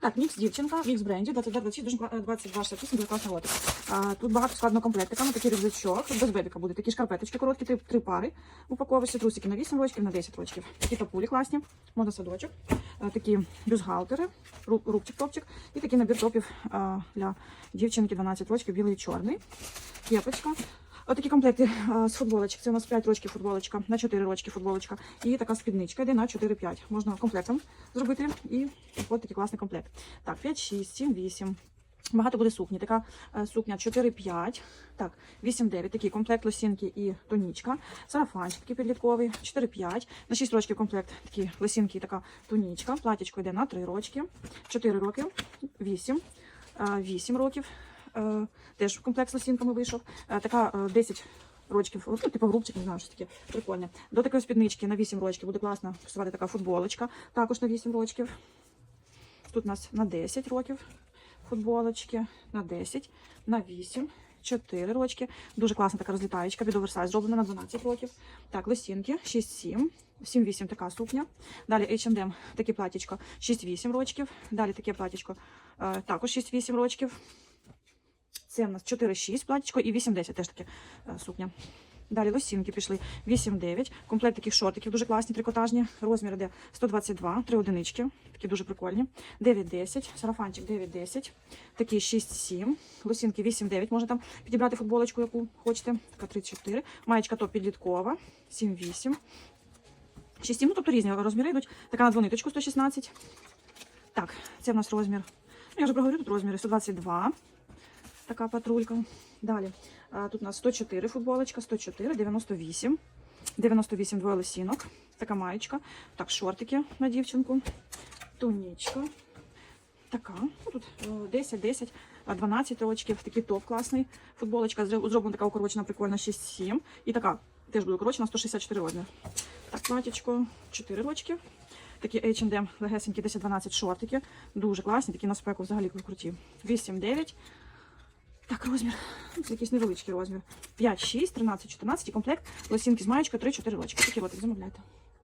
Так, мікс дівчинка, мікс бренді, 22, 26, дуже кла- 22, 68, дуже класна лотик. Тут багато складно комплектиками, такий рюкзачок, без бебіка буде, такі шкарпеточки короткі, три, три пари. Упаковуються трусики на 8 рочків, на 10 рочків. Такі тапулі класні, мода садочок, такі бюстгальтери, ру- рубчик, топчик, і такий набір топів для дівчинки 12 рочків, білий і чорний. Кепочка. Отакі комплекти з футболочок. Це у нас 5 рочків футболочка, на 4 рочки футболочка. І така спідничка йде на 4-5. Можна комплектом зробити. І от такий класний комплект. Так, 5, 6, 7, 8. Багато буде сукні. Така е, сукня 4-5. Так, 8-9. Такий комплект лосінки і тонічка. Сарафанчик такий підлітковий. 4-5. На 6 рочків комплект такі лосінки і така тонічка. Платічко йде на 3 рочки. 4 роки. 8. 8 років. Е, Теж комплект з лосінками вийшов. Е, Така е, 10 рочків, ну, типу грубчик, не знаю, що таке прикольне. До такої спіднички на 8 рочків буде класно пасувати така футболочка. Також на 8 рочків. Тут у нас на 10 років футболочки, на 10, на 8, 4 рочки. Дуже класна така розлітаєчка, під оверсайз зроблена на 12 років. Так, лосінки 6-7, 7-8 така сукня. Далі H&M, таке платічко 6-8 рочків. Далі таке платічко е, також 6-8 рочків. Це у нас 4-6 платічко і 8-10 теж таке сукня. Далі лосінки пішли 8-9. Комплект таких шортиків дуже класні, трикотажні. Розмір іде 122, 3 одинички. Такі дуже прикольні. 9-10, сарафанчик 9-10, такі 6-7, лосінки 8-9. Можна там підібрати футболочку, яку хочете. Така 34. Маєчка топ підліткова, 7-8. 6-7, ну тобто різні розміри йдуть. Така на двониточку 116. Так, це в нас розмір. Ну, я вже проговорю, тут розміри 122. Така патрулька. Далі. А, тут у нас 104 футболочка, 104, 98. 98 двоє лосінок. Така маєчка. Так, шортики на дівчинку. Тунічка. Така. Ну, тут е, 10, 10, 12 рочків. Такий топ класний. Футболочка зроб- зроблена така укорочена, прикольна 6-7. І така теж буде укорочена 164 розмір. Так, платічко 4 рочки. Такі H&M легесенькі 10-12 шортики. Дуже класні, такі на спеку взагалі круті. 8-9. Так, розмір. Це якийсь невеличкий розмір. 5, 6, 13, 14 і комплект. Лосінки з маєчкою 3-4 лочки. Такі от замовляйте.